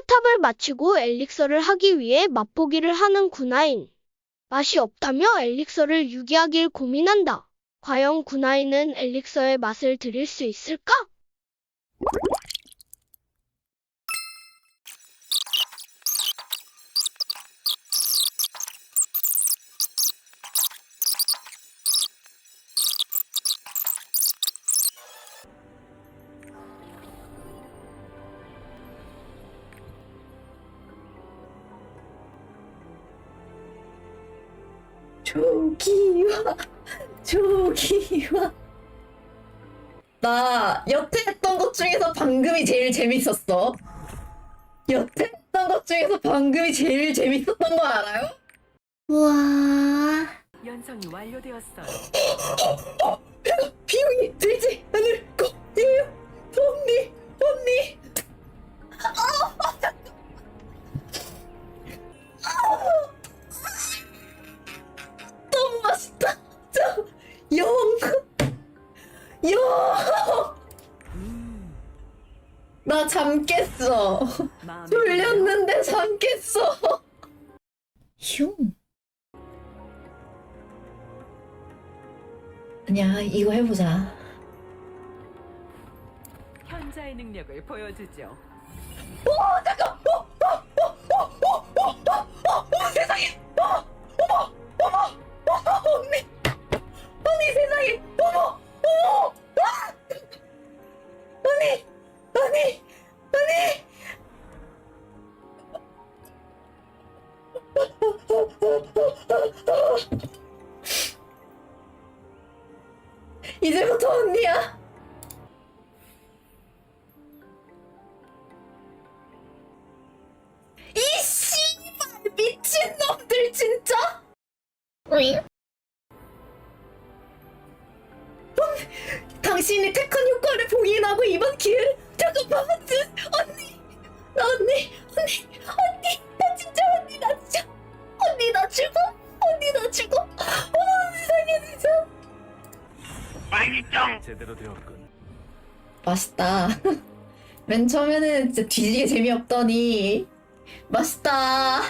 테마탑을 마치고 엘릭서를 하기 위해 맛보기를 하는 구나인. 맛이 없다며 엘릭서를 유기하길 고민한다. 과연 구나인은 엘릭서의 맛을 들일 수 있을까? 조기와 조기와 나 여태 했던 것 중에서 방금이 제일 재밌었어 여태 했던 것 중에서 방금이 제일 재밌었던 거 알아요? 우와 연성이 완료되었어요. 영! 나잠 깼어 마음에 드네요. 졸렸는데 잠 깼어 흉 아니야 이거 해보자 현자의 능력을 보여주죠. 어 잠깐 어, 이제부터 언니야 이 씨발 미친놈들 진짜 왜? 당신이 택한 효과를 봉인하고 이번 기회를 잠깐만 진짜 제대로 되었군. 맛있다. 맨 처음에는 진짜 뒤지게 재미없더니. 맛있다